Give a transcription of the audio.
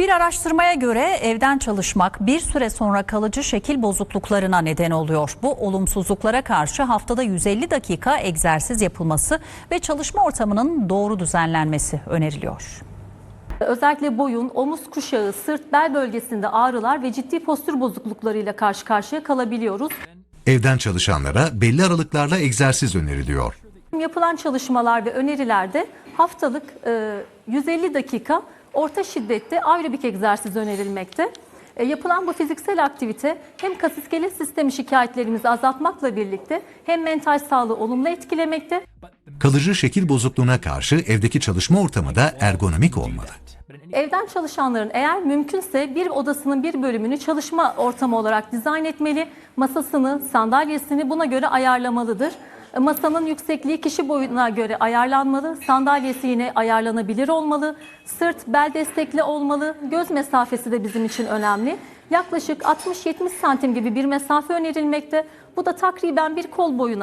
Bir araştırmaya göre evden çalışmak bir süre sonra kalıcı şekil bozukluklarına neden oluyor. Bu olumsuzluklara karşı haftada 150 dakika egzersiz yapılması ve çalışma ortamının doğru düzenlenmesi öneriliyor. Özellikle boyun, omuz kuşağı, sırt, bel bölgesinde ağrılar ve ciddi postür bozukluklarıyla karşı karşıya kalabiliyoruz. Evden çalışanlara belli aralıklarla egzersiz öneriliyor. Yapılan çalışmalar ve önerilerde haftalık e, 150 dakika orta şiddette aerobik egzersiz önerilmekte. E, Yapılan bu fiziksel aktivite hem kas iskelet sistemi şikayetlerimizi azaltmakla birlikte hem mental sağlığı olumlu etkilemekte. Kalıcı şekil bozukluğuna karşı evdeki çalışma ortamı da ergonomik olmalı. Evden çalışanların eğer mümkünse bir odasının bir bölümünü çalışma ortamı olarak dizayn etmeli. Masasını, sandalyesini buna göre ayarlamalıdır. Masanın yüksekliği kişi boyuna göre ayarlanmalı. Sandalyesi yine ayarlanabilir olmalı. Sırt, bel destekli olmalı. Göz mesafesi de bizim için önemli. Yaklaşık 60-70 santim gibi bir mesafe önerilmekte. Bu da takriben bir kol boyuna